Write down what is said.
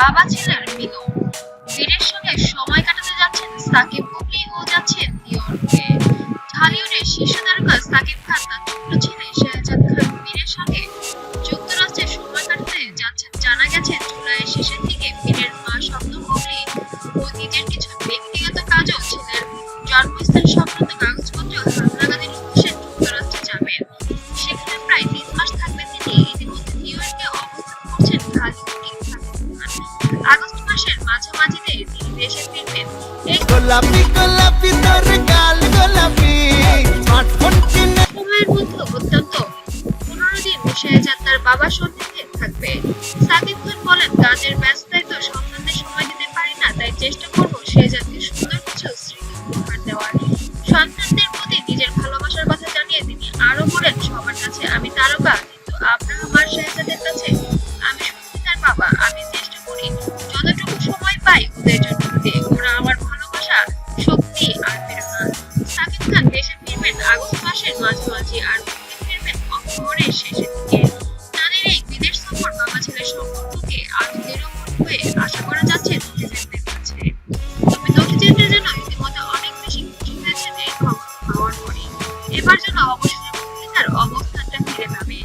বাবা ছেলের মিলন বীরের সঙ্গে সময় কাটাতে যাচ্ছেন সাকিব বুবলি ও যাচ্ছেন নিউইয়র্কে ঢালিউডের শীর্ষ তারকা সাকিব খান তার ছোট্ট ছেলে শাহজাদ খান বীরের সঙ্গে যুক্তরাষ্ট্রে সময় কাটাতে যাচ্ছেন। জানা গেছে, জুলাইয়ের শেষের দিকে বীরের মা স্বপ্ন বুবলি ও নিজের কিছু ব্যক্তিগত কাজও ছেলের জন্মস্থান সংক্রান্ত কাগজপত্র হালনাগাদের গোলাপি গোলাপি তোর গাল, গোলাপি। স্মার্টফোন কিনে সময়ের মধ্যে অত্যন্ত। পনেরো দিন শাহজাদ তার বাবার সন্নিধ্যে থাকবে। সাকিব খান বলেন কাজের ব্যস্ততায় তো মাসের মাঝামাঝি আর ঘুরতে ফিরবেন অক্টোবরের শেষের দিকে। তাদের এই বিদেশ সফর বাবা ছেলের সম্পর্ককে আরও নিরূপণ হয়ে আশা করা যাচ্ছে দক্ষিণের কাছে তবে দক্ষিণের জন্য ইতিমধ্যে অনেক বেশি খুশি হয়েছেন এই খবর পাওয়ার পরে এবার যেন অবসরের ভূমিকার অবস্থানটা ফিরে পাবে।